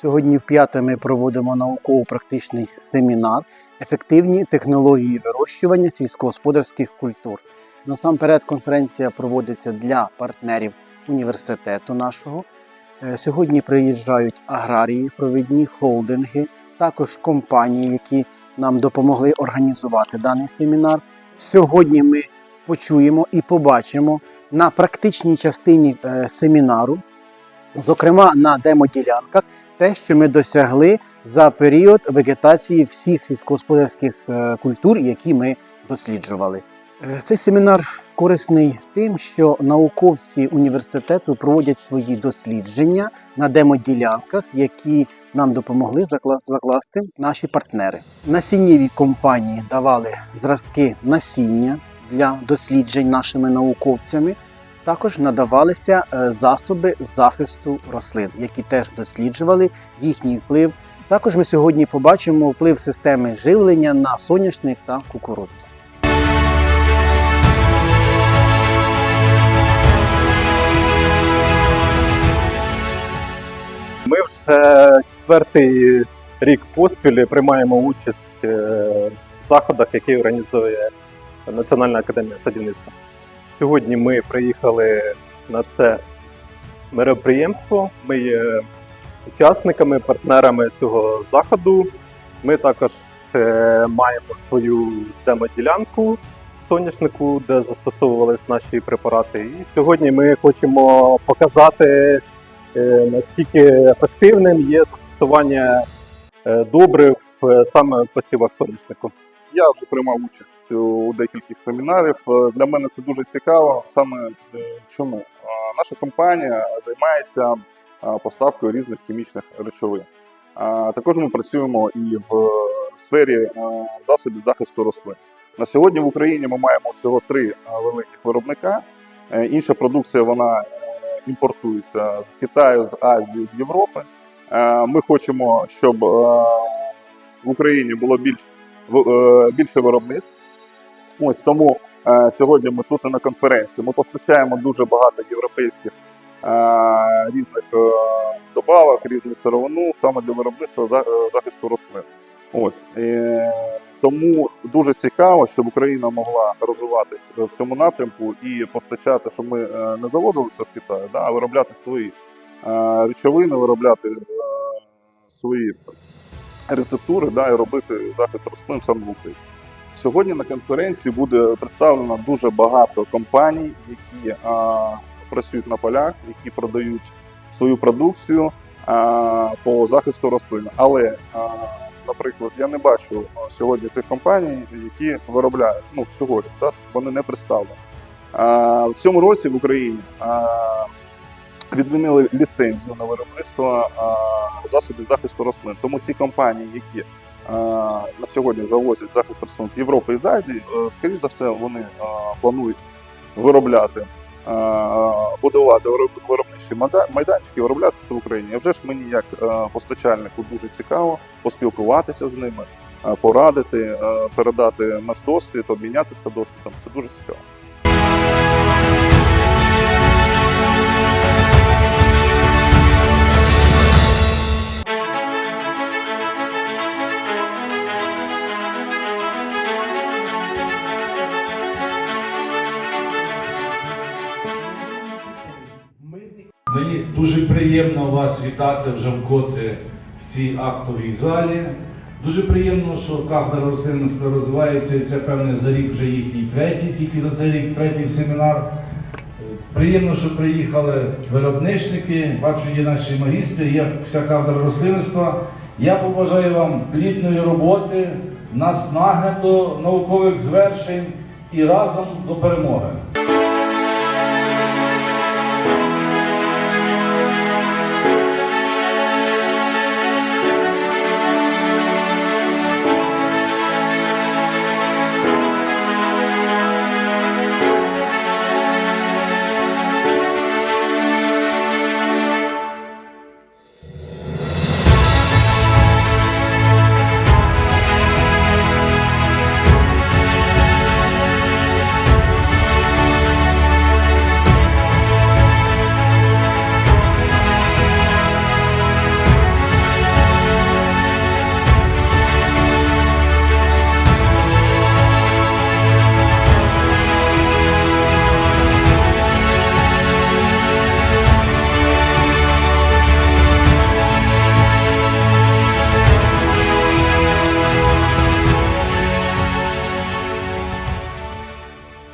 Сьогодні вп'яте ми проводимо науково-практичний семінар Ефективні технології вирощування сільськогосподарських культур. Насамперед, конференція проводиться для партнерів університету нашого. Е, Сьогодні приїжджають аграрії, провідні холдинги, також компанії, які нам допомогли організувати даний семінар. Сьогодні ми почуємо і побачимо на практичній частині е, семінару, зокрема на демоділянках, те, що ми досягли за період вегетації всіх сільськогосподарських е, культур, які ми досліджували. Е, Цей семінар корисний тим, що науковці університету проводять свої дослідження на демоділянках, які нам допомогли закла- закласти наші партнери. Насіннєві компанії давали зразки насіння для досліджень нашими науковцями. Також надавалися е, засоби захисту рослин, які теж досліджували їхній вплив. Також ми сьогодні побачимо вплив системи живлення на соняшник та кукурудзу. Ми вже четвертий рік поспіль приймаємо участь е, в заходах, які організує Національна академія садівництва. Сьогодні ми приїхали на це мероприємство. Ми є учасниками, партнерами цього заходу. Ми також е, маємо свою демоділянку соняшнику, де застосовувалися наші препарати. І сьогодні ми хочемо показати е, наскільки ефективним є застосування е, добрив саме в посівах соняшнику. Я вже приймав участь у декількох семінарів. Е, Для мене це дуже цікаво. Саме е, чому Е, наша компанія займається поставкою різних хімічних речовин. Також ми працюємо і в сфері засобів захисту рослин. На сьогодні в Україні ми маємо всього три великих виробника. Інша продукція вона імпортується з Китаю, з Азії, з Європи. Ми хочемо, щоб в Україні було більш в- е, більше виробництв. Ось тому е, сьогодні ми тут на конференції. Ми постачаємо дуже багато європейських е, різних е, добавок, різну сировину саме для виробництва за- е, захисту рослин. Ось е, тому дуже цікаво, щоб Україна могла розвиватись в цьому напрямку і постачати, щоб ми е, не завозилися з Китаю, да, а виробляти свої е, речовини, виробляти е, свої рецептури да, і робити захист рослин саме в. Сьогодні на конференції буде представлено дуже багато компаній, які а, працюють на полях, які продають свою продукцію а, по захисту рослин. Але, а, наприклад, я не бачу сьогодні тих компаній, які виробляють ну, сьогодні, так, вони не представлені. А, в цьому році в Україні а, відмінили ліцензію на виробництво а, засобів захисту рослин. Тому ці компанії, які на сьогодні завозять захист рослин з Європи і з Азії, е, скоріш за все, вони планують виробляти, будувати вироб- виробничі майданчики, виробляти це в Україні. А вже ж мені, як е, постачальнику, дуже цікаво поспілкуватися з ними, е, порадити, е, передати наш досвід, обмінятися досвідом. Це дуже цікаво. Дуже приємно вас вітати вже вкотре в цій актовій залі. Дуже приємно, що кафедра рослинництва розвивається, і це певне за рік вже їхній третій, тільки за цей рік третій семінар. Приємно, що приїхали виробничники, бачу, є наші магістри, є вся кафедра рослинництва. Я побажаю вам плідної роботи, наснаги до наукових звершень і разом до перемоги.